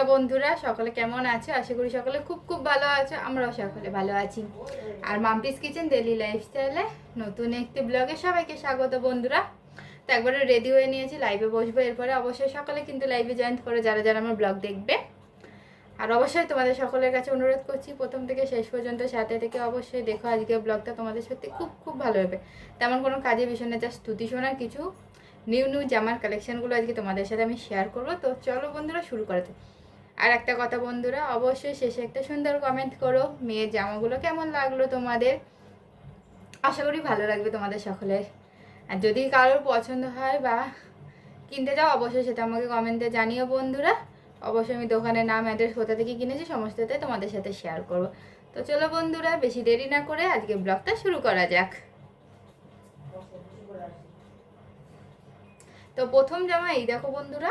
সন্ধ্যা বন্ধুরা, সকলে কেমন আছো? আশা করি সকলে খুব খুব ভালো আছো, আমরাও সকলে ভালো আছি। আর মাম্পিস কিচেন ডেলি লাইফস্টাইলে নতুন একটি ব্লগে সবাইকে স্বাগত বন্ধুরা। তো একবারে রেডি হয়ে নিয়েছি লাইভে বসবো, এরপরে অবশ্যই সকালে কিন্তু লাইভে জয়েন করে যারা যারা আমার ব্লগ দেখবে। আর অবশ্যই তোমাদের সকলের কাছে অনুরোধ করছি, প্রথম থেকে শেষ পর্যন্ত সাথে থেকে অবশ্যই দেখো আজকে ব্লগটা তোমাদের সত্যি খুব খুব ভালো হবে। তেমন কোনো বিষয় না যা স্তুতি শোনার কিছু নিউ নিউ জামার কালেকশনগুলো আজকে তোমাদের সাথে আমি শেয়ার করব। তো চলো বন্ধুরা, শুরু করতে আর একটা কথা বন্ধুরা, অবশ্যই শেষে একটা সুন্দর কমেন্ট করো। মেয়ের জামাগুলো কেমন লাগল তোমাদের? আশা করি ভালো লাগবে তোমাদের সকলের। আর যদি কারোর পছন্দ হয় বা কিনতে যাও অবশ্যই সেটা আমাকে কমেন্টে জানিও বন্ধুরা। অবশ্যই আমি দোকানের নাম অ্যাড্রেস কোথা থেকে কিনেছি, সমস্তটাই তোমাদের সাথে শেয়ার করব। তো চলো বন্ধুরা, বেশি দেরি না করে আজকে ব্লগটা শুরু করা যাক। তো প্রথম জামা এই দেখো বন্ধুরা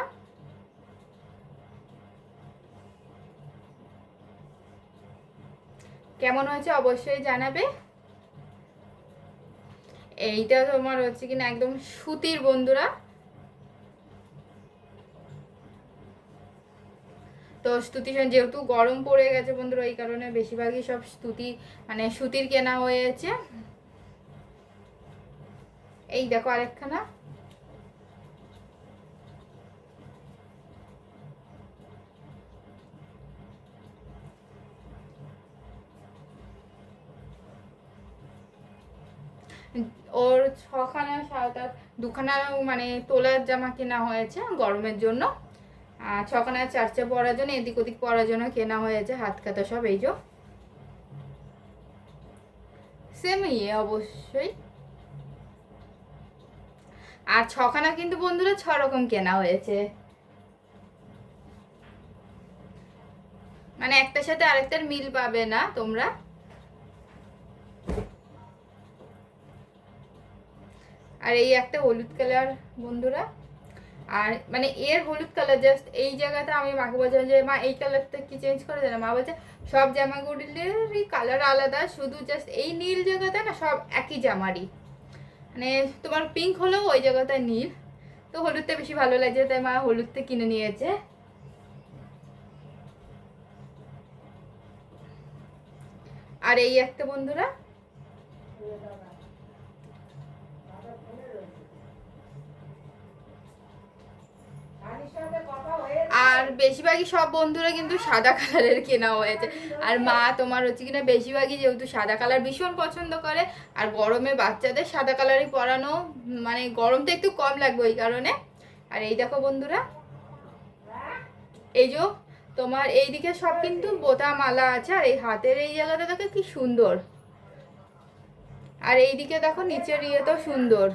কেমন হয়েছে অবশ্যই জানাবে। এইটা তোমার হচ্ছে কিনা একদম সুতির বন্ধুরা। তো স্তুতি যেহেতু গরম পড়ে গেছে বন্ধুরা, এই কারণে বেশিরভাগই সব স্তুতি মানে সুতির কেনা হয়েছে। এই দেখো আরেকখানা। ওর ছখানা সাত দুখানা মানে তোলার জামা কেনা হয়েছে গরমের জন্য। আর ছখানা চারচে পরার জন্য, এদিক ওদিক পরার জন্য কেনা হয়েছে, হাত কাটা সব এই যে। সেম ইয়ে অবশ্যই। আর ছখানা কিন্তু বন্ধুরা ছ রকম কেনা হয়েছে। মানে একটার সাথে আরেকটার মিল পাবে না তোমরা। আর এই একটা হলুদ কালার বন্ধুরা। আর মানে এর হলুদ কালার জাস্ট এই জায়গাটা আমি মাকে বলছিলাম যে, মা, এই কালারটা কি চেঞ্জ করে দেয় মা বলছে, সব জামাগুলিরই কালার আলাদা, শুধু জাস্ট এই নীল জায়গাটা না, সব একই জামারই। মানে তোমার পিঙ্ক হলেও ওই জায়গাটা নীল। তো হলুদটা বেশি ভালো লাগছে, তাই মা হলুদটা কিনে নিয়েছে। আর এই একটা বন্ধুরা। আর বেশিরভাগই সব বন্ধুরা কিন্তু সাদা কালারের কেনা হয়েছে। আর মা তোমার হচ্ছে কিনা বেশিরভাগই যেহেতু সাদা কালার ভীষণ পছন্দ করে, আর গরমে বাচ্চাদের সাদা কালারই পরানো মানে গরমটা একটু কম লাগবে ওই কারণে। আর এই দেখো বন্ধুরা, এই যে তোমার এইদিকে সব কিন্তু বোতা মালা আছে, আর এই হাতের এই জায়গাটা দেখো কি সুন্দর। আর এইদিকে দেখো নিচের ইয়েটাও সুন্দর।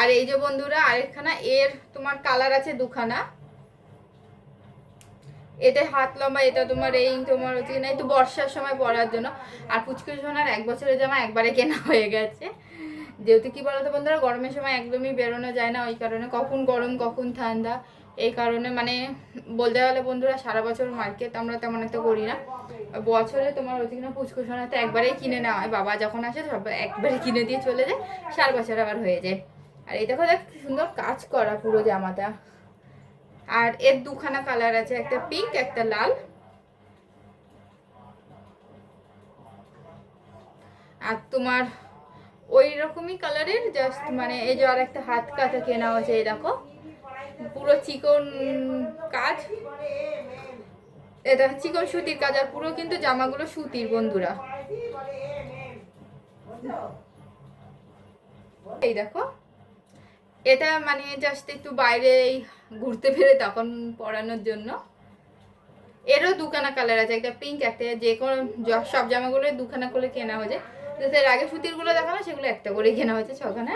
আর এই যে বন্ধুরা, আরেকখানা, এর তোমার কালার আছে দুখানা। এটা হাত লম্বা, এটা তোমার এই, তোমার হচ্ছে কিনা একটু বর্ষার সময় পরার জন্য। আর পুচকু সোনার এক বছরের জামা একবারে কেনা হয়ে গেছে। যেহেতু কি বলতো বন্ধুরা, গরমের সময় একদমই বেরোনো যায় না, ওই কারণে কখন গরম, কখন ঠান্ডা। এই কারণে মানে বলতে গেলে বন্ধুরা, সারা বছর মার্কেট আমরা তেমন একটা করি না। বছরে তোমার হচ্ছে কিনা পুচকু সোনাতে একবারেই কিনে নেওয়া হয়। বাবা যখন আসে, সব একবারে কিনে দিয়ে চলে যায়। সার বছর আবার হয়ে যায়। আর এই দেখো দেখ সুন্দর কাজ করা পুরো জামাটা। আর এর দুখানা কালার আছে, একটা পিঙ্ক একটা লাল। আর তোমার ওই রকমই কালারের জাস্ট মানে এই যে আর একটা হাত কাটা কেনা হয়েছে, এই দেখো। পুরো চিকন কাজ। এটা চিকন সুতির কাজ, আর পুরো কিন্তু জামাগুলো সুতির বন্ধুরা। এই দেখো। এটা মানে জাস্ট একটু বাইরে ঘুরতে ফিরে তখন পরানোর জন্য। এরও দুখানা কালার আছে, একটা পিঙ্ক একটা যে কোনো সব জামাগুলো দুখানা করে কেনা হয়েছে। এর আগে সুতিরগুলো দেখানো সেগুলো একটা করে কেনা হয়েছে ছখানা।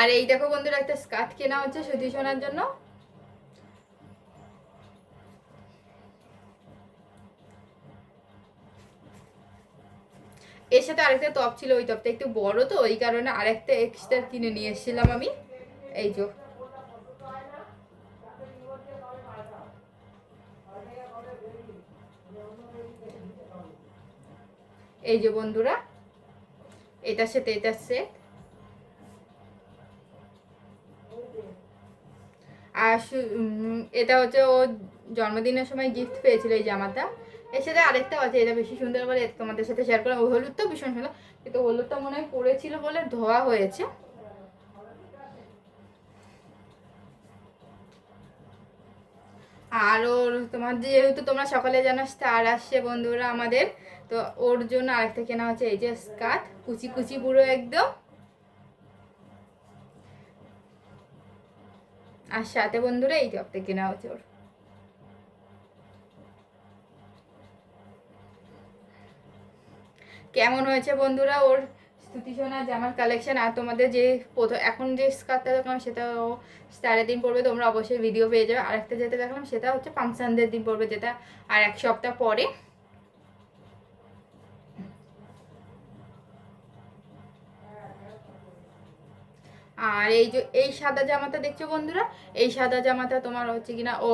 আর এই দেখো বন্ধুরা, একটা স্কার্ট কেনা হচ্ছে সুতি শোনার জন্য। এর সাথে আরেকটা টপ ছিল, ওই টপটা একটু বড় তো, ওই কারণে আরেকটা এক্সট্রা কিনে নিয়ে এসেছিলাম আমি। এই যে। এই যে বন্ধুরা, এটার সাথে এটার সেট আর এটা হচ্ছে ও জন্মদিনের সময় গিফট পেয়েছিল এই জামাটা। এর সাথে আরেকটাও আছে এটা বেশি সুন্দর বলে তোমাদের সাথে শেয়ার করলাম। ওই হলুদটাও ভীষণ সুন্দর। কিন্তু হলুদটা মনে হয় পড়েছিল বলে ধোয়া হয়েছে। আর ওর তোমার যেহেতু তোমরা সকালে জানো, স্টার আসছে বন্ধুরা আমাদের। তো ওর জন্য আরেকটা কেনা হচ্ছে, এই যে স্কার্ট। কুচি কুচি পুরো একদম। আর সাথে বন্ধুরা এই টপটা কেনা হচ্ছে ওর। কেমন হয়েছে বন্ধুরা? ওর স্তুতি সোনা জামার কালেকশন আর তোমাদের যে প্রথম এখন যে স্কার্টটা দেখলাম সেটা ও স্টারের দিন পড়বে, তোমরা অবশ্যই ভিডিও পেয়ে যাবে। আরেকটা যেটা দেখলাম সেটা হচ্ছে ফাংশনদের দিন পড়বে যেটা, আর এক সপ্তাহ পরে। আর এই যে, এই সাদা জামাটা দেখছ বন্ধুরা? এই সাদা জামাটা তোমার হচ্ছে কিনা, ও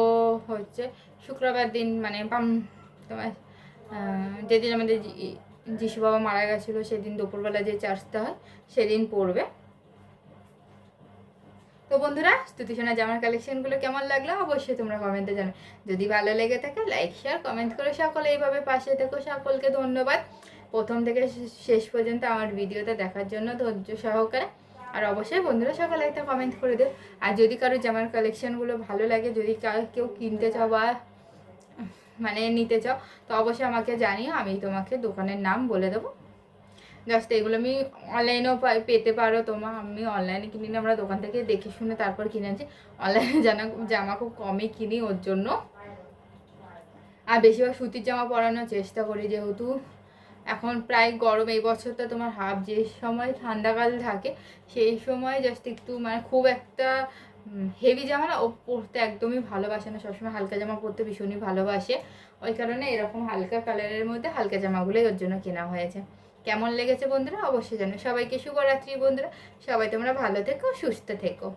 হচ্ছে শুক্রবার দিন মানে পাম- তোমার যেদিন আমাদের যিশু বাবা মারা গেছিল, সেদিন দুপুরবেলা যে চার্জটা হয়, সেদিন পড়বে। তো বন্ধুরা স্তুতিসোনা জামার কালেকশনগুলো কেমন লাগল? অবশ্যই তোমরা কমেন্টে জানো। যদি ভালো লেগে থাকে লাইক শেয়ার কমেন্ট করে সকলে এইভাবে পাশে থেকো। সকলকে ধন্যবাদ। প্রথম থেকে শেষ পর্যন্ত আমার ভিডিওটা দেখার জন্য ধৈর্য সহকারে। আর অবশ্যই বন্ধুরা, সকালে একটা কমেন্ট করে দিও। আর যদি কারও জামার কালেকশনগুলো ভালো লাগে, যদি কেউ কিনতে চাও বা মানে নিতে চাও, তো অবশ্যই আমাকে জানিও, আমি তোমাকে দোকানের নাম বলে দেবো। জাস্ট এগুলো আমি অনলাইনেও পাই, পেতে পারো তোমার আমি অনলাইনে কিনি না, আমরা দোকান থেকে দেখে শুনে তারপর কিনে আনছি। অনলাইনে জানা, জামা খুব কমই কিনি ওর জন্য। আর বেশিরভাগ সুতির জামা পরানোর চেষ্টা করি, যেহেতু এখন প্রায় গরম, এই বছরটা তোমার হাফ যে সময় ঠান্ডাকাল থাকে, সেই সময় জাস্ট একটু মানে খুব একটা হেভি জামা না, ও পরতে একদমই ভালোবাসে না, সবসময় হালকা জামা পরতে ভীষণই ভালোবাসে। ওই কারণে এরকম হালকা কালারের মধ্যে হালকা জামাগুলোই ওর জন্য কেনা হয়েছে। কেমন লেগেছে বন্ধুরা? অবশ্যই জানো সবাইকে শুভরাত্রি বন্ধুরা। সবাই তোমরা ভালো থেকো, সুস্থ থেকো।